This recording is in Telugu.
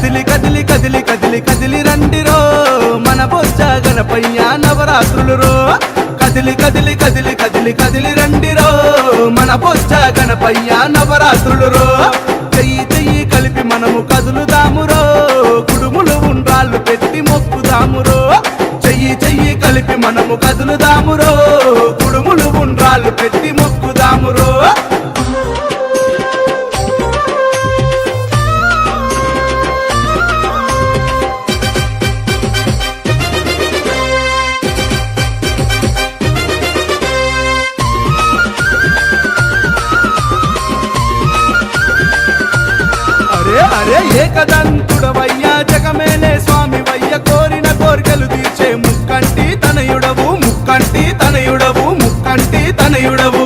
కదిలి కదిలి కదిలి కదిలి కదిలి రండిరో మన బొజ్జ గణపయ్య నవరాత్రులు రో. కదిలి కదిలి కదిలి కదిలి కదిలి రండిరో మన బొజ్జ గణపయ్య నవరాత్రులు రో. చెయ్యి చెయ్యి కలిపి మనము కదులుదామురో కుడుములు ఉండ్రాళ్ళు పెట్టి మొక్కుదామురో చెయ్యి చెయ్యి కలిపి మనము కదులుదామురో కుడుములు ఉండ్రాళ్ళు పెట్టి అరే ఏకదంతుడవయ్యా జగమేలే స్వామి వయ్య కోరిన కోరికలు తీర్చే ముక్కంటి తనయుడవు ముక్కంటి తనయుడవు ముక్కంటి తనయుడవు.